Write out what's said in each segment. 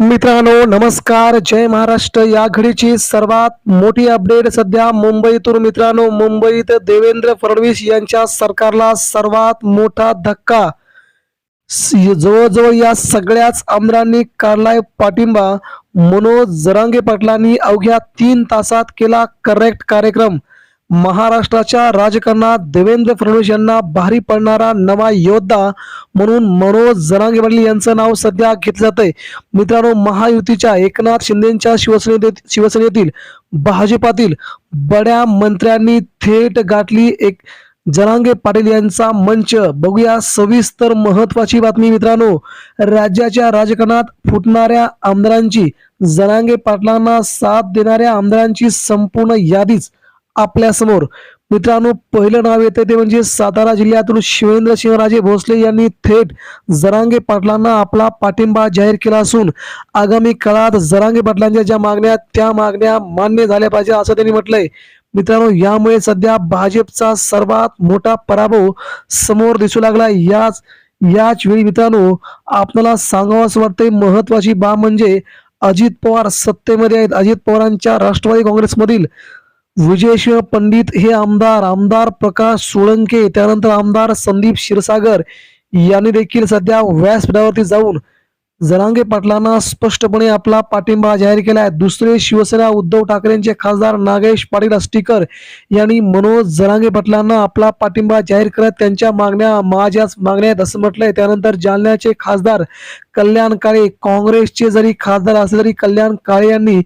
मित्रांनो नमस्कार. जय महाराष्ट्र. या घडीची सर्वात मोठी अपडेट सध्या मुंबईतून मित्रांनो मुंबईत देवेंद्र फडणवीस यांच्या सरकारला सर्वात मोठा धक्का. जवळजवळ या सगळ्याच आमदारांनी काढलाय पाठिंबा. मनोज जरांगे पाटलांनी अवघ्या तीन तासात केला करेक्ट कार्यक्रम. महाराष्ट्राच्या राजकारणात देवेंद्र फडणवीस यांना भारी पडणारा नवा योद्धा म्हणून मनोज जरांगे पाटील यांचं नाव सध्या घेतलं जातंय. मित्रांनो महायुतीच्या एकनाथ शिंदेच्या शिवसेने शिवसेनेतील भाजपातील बड्या मंत्र्यांनी थेट गाठली एक जरांगे पाटील यांचा मंच. बघूया सविस्तर महत्वाची बातमी मित्रांनो. राज्याच्या राजकारणात फुटणाऱ्या आमदारांची जरांगे पाटलांना साथ देणाऱ्या आमदारांची संपूर्ण यादीच आपल्यासमोर. मित्रांनो पहिलं नाव येते ते म्हणजे सातारा जिल्ह्यातून शिवेंद्र सिंहराजे भोसले यांनी थेट जरांगे पाटलांना आपला पाठिंबा जाहीर केला असून आगामी काळात जरांगे पाटलांच्या ज्या मागण्या त्या मागण्या मान्य झाल्या पाहिजे असं त्यांनी म्हटलंय. मित्रांनो यामुळे सध्या भाजपचा सर्वात मोठा पराभव समोर दिसू लागला. याच याच वेळी मित्रांनो आपल्याला सांगावं वाटते महत्वाची बाब म्हणजे अजित पवार सत्तेमध्ये आहेत. अजित पवारांच्या राष्ट्रवादी काँग्रेसमधील विजयसिंह पंडित हे आमदार आमदार प्रकाश सोळंके त्यानंतर आमदार संदीप क्षीरसागर यांनी देखील सध्या व्यासपीठावरती जाऊन जरांगे पाटलांना स्पष्टपणे आपला पाठिंबा जाहीर केला आहे. दुसरे शिवसेना उद्धव ठाकरेंचे खासदार नागेश पाटील अस्टीकर यांनी मनोज जरांगे पाटलांना आपला पाठिंबा जाहीर करत त्यांच्या मागण्या माझ्याच मागण्या आहेत असं म्हटलंय. त्यानंतर जालन्याचे खासदार कल्याण काळे काँग्रेसचे जरी खासदार असले तरी कल्याण काळे यांनी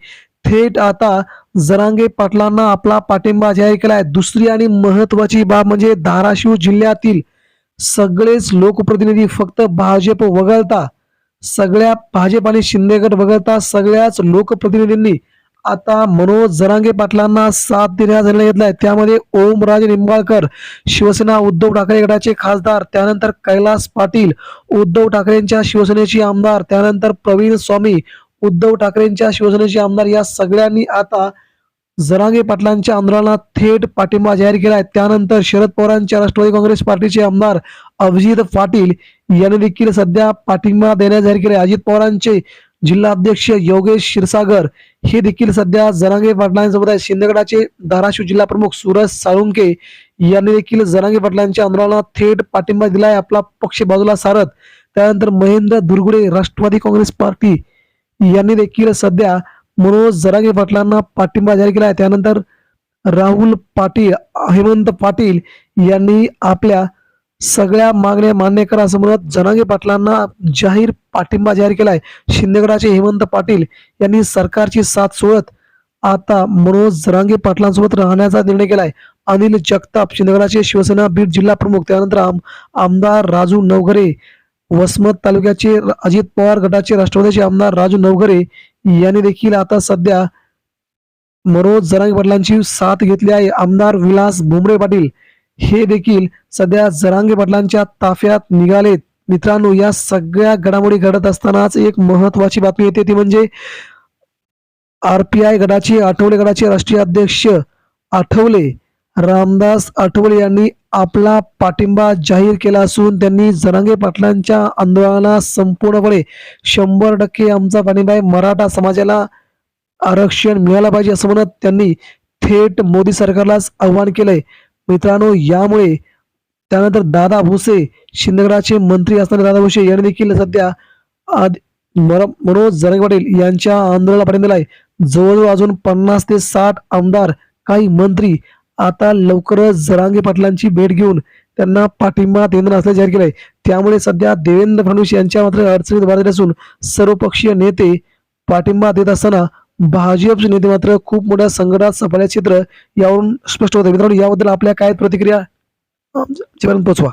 थेट आता जरांगे पाटलांना आपला पाठिंबा जाहीर केला आहे दुसरी आणि महत्वाची बाब म्हणजे धाराशिव जिल्ह्यातील सगळेच लोकप्रतिनिधी फक्त भाजप वगळता सगळ्या भाजप आणि शिंदे गट वगळता सगळ्याच लोकप्रतिनिधींनी आता मनोज जरांगे पाटलांना साथ देण्याचा निर्णय घेतलाय. त्यामध्ये ओमराजे निंबाळकर शिवसेना उद्धव ठाकरे गटाचे खासदार त्यानंतर कैलास पाटील उद्धव ठाकरेंच्या शिवसेनेचे आमदार त्यानंतर प्रवीण स्वामी उद्धव ठाकरेंच्या शिवसेनेचे आमदार या सगळ्यांनी आता जरांगे पाटलांच्या आंदोलनात थेट पाठिंबा जाहीर केला आहे. त्यानंतर शरद पवारांच्या राष्ट्रवादी काँग्रेस पार्टीचे आमदार अभिजित पाटील यांनी देखील सध्या पाठिंबा देण्यास जाहीर केले अजित पवारांचे जिल्हाध्यक्ष योगेश क्षीरसागर हे देखील सध्या जरांगे पाटलांसोबत आहे सिंदगडाचे धाराशिव जिल्हा प्रमुख सुरज साळुंके यांनी देखील जरांगे पाटलांच्या आंदोलनात थेट पाठिंबा दिलाय आपला पक्ष बाजूला सारत. त्यानंतर महेंद्र दुर्गुडे राष्ट्रवादी काँग्रेस पार्टी यांनी देखील सध्या मनोज जरांगे पाटलांना पाठिंबा जाहीर केला आहे. त्यानंतर राहुल पाटील हेमंत पाटील यांनी आपल्या सगळ्या मागण्या मान्य करा जनागे पाटलांना जाहीर पाठिंबा जाहीर केलाय शिंदेगडाचे हेमंत पाटील यांनी सरकारची साथ सोडत आता मनोज जरांगे पाटलांसोबत राहण्याचा निर्णय केलाय अनिल जगताप शिंदेगडाचे शिवसेना बीड जिल्हा प्रमुख त्यानंतर आम आमदार राजू नवघरे वसमत तालुक्याचे अजित पवार गटाचे राष्ट्रवादीचे आमदार राजू नवघरे यांनी देखील आता सध्या मनोज जरांगे पाटलांची साथ घेतली आहे. आमदार विलास भुमरे पाटील हे देखील सध्या जरांगे पाटलांच्या ताफ्यात निघालेत. मित्रांनो या सगळ्या घडामोडी घडत असतानाच एक महत्वाची बातमी येते ती म्हणजे आरपीआय गटाचे आठवले गटाचे राष्ट्रीय अध्यक्ष आठवले रामदास आठवले यांनी आपला पाठिंबा जाहीर केला असून त्यांनी जरांगे पाटलांच्या आंदोलनाला संपूर्णपणे शंभर टक्के आमचा पाठिंबा आहे. मराठा समाजाला आरक्षण मिळालं पाहिजे असं म्हणत त्यांनी थेट मोदी सरकारलाच आव्हान केलंय. मित्रांनो यामुळे त्यानंतर दादा भुसे शिंदेगडाचे मंत्री असणारे दादा भुसे यांनी देखील सध्या आद- मर- मनोज जरंगे पाटील यांच्या आंदोलनाला पाठिंबा दिलाय. जवळजवळ अजून पन्नास ते साठ आमदार काही मंत्री आता लवकरच जरांगे पाटलांची भेट घेऊन त्यांना पाठिंबा देणार असल्याचे जाहीर आहे त्यामुळे सध्या देवेंद्र फडणवीस यांच्या मात्र अडचणीत भारत असून सर्वपक्षीय नेते पाठिंबा देत असताना भाजपचे नेते मात्र खूप मोठ्या संकटात सापडल्याचे चित्र यावरून स्पष्ट होते मित्रांनो याबद्दल आपल्या काय प्रतिक्रिया आमच्यापर्यंत पोचवा